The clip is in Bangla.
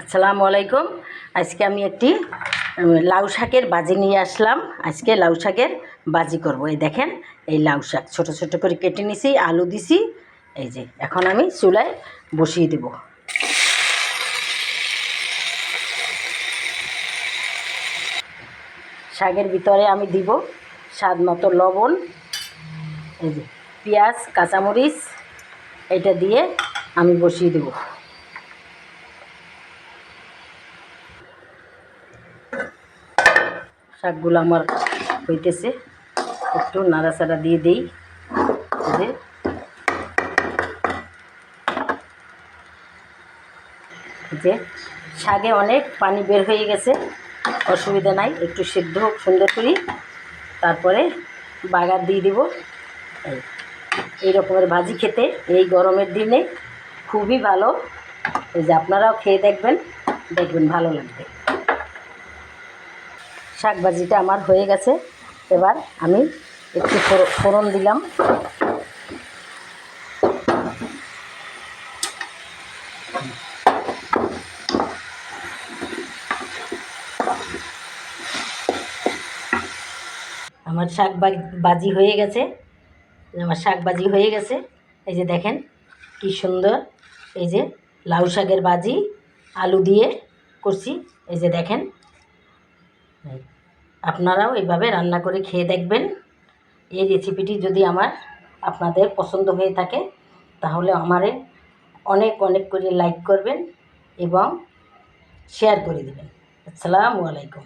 আসসালামু আলাইকুম। আজকে আমি একটি লাউ শাকের বাজি নিয়ে আসলাম। আজকে লাউ শাকের বাজি করব। এই দেখেন, এই লাউ শাক। ছোট, ছোটো করে কেটে নিছি, আলু দিছি। এই যে, এখন আমি চুলায় বসিয়ে দেব। শাকের ভিতরে আমি দিব স্বাদ মতো লবণ, এই যে, পেঁয়াজ, কাঁচামরিচ, এটা দিয়ে আমি বসিয়ে দেবো। শাকগুলো আমার হইতেছে, একটু নাড়াচাড়া দিয়ে দিই। যে শাকে অনেক পানি বের হয়ে গেছে, অসুবিধা নাই, একটু সিদ্ধ হোক, সুন্দর করি। তারপরে বাগার দিয়ে দিব। এই রকমের ভাজি খেতে এই গরমের দিনে খুবই ভালো। এই যে আপনারাও খেয়ে দেখবেন দেখবেন ভালো লাগবে। শাক ভাজিটা আমার হয়ে গেছে। এবার আমি একটু ফোড়- ফোড়ন দিলাম। আমার শাক বাজি হয়ে গেছে। আমার শাক বাজি হয়ে গেছে। এই যে দেখেন কি সুন্দর। এই যে লাউ শাকের বাজি, আলু দিয়ে করছি। এই যে দেখেন। আপনারাও এভাবে রান্না করে খেয়ে দেখবেন। এই রেসিপিটি যদি আমার আপনাদের পছন্দ হয়ে থাকে, তাহলে আমারে অনেক অনেক করে লাইক করবেন এবং শেয়ার করে দেবেন। আসসালামু আলাইকুম।